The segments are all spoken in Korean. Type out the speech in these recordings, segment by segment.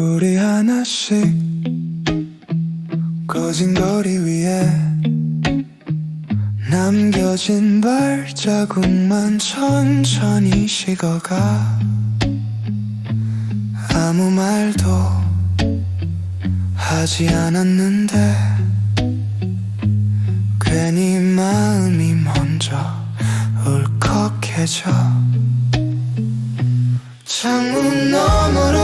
우리 하나씩 꺼진 거리 위에 남겨진 발자국만 천천히 식어가. 아무 말도 하지 않았는데 괜히 마음이 먼저 울컥해져. 창문 너머로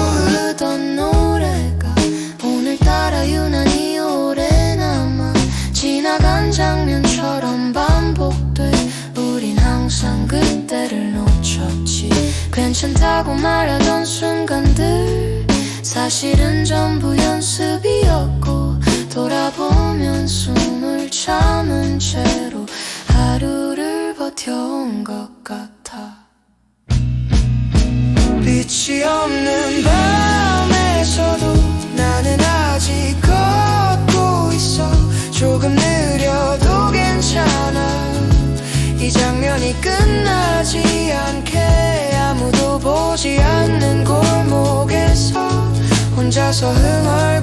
괜찮다고 말하던 순간들 사실은 전부 연습이었고 돌아보면 숨을 참은 채로 하루를 버텨온 것 같아 So here I am.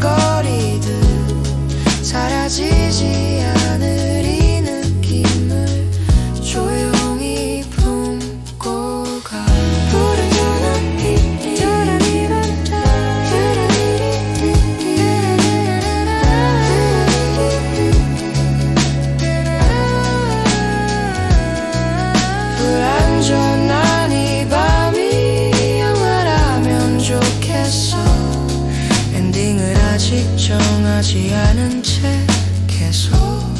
아직 정하지 않은 채 계속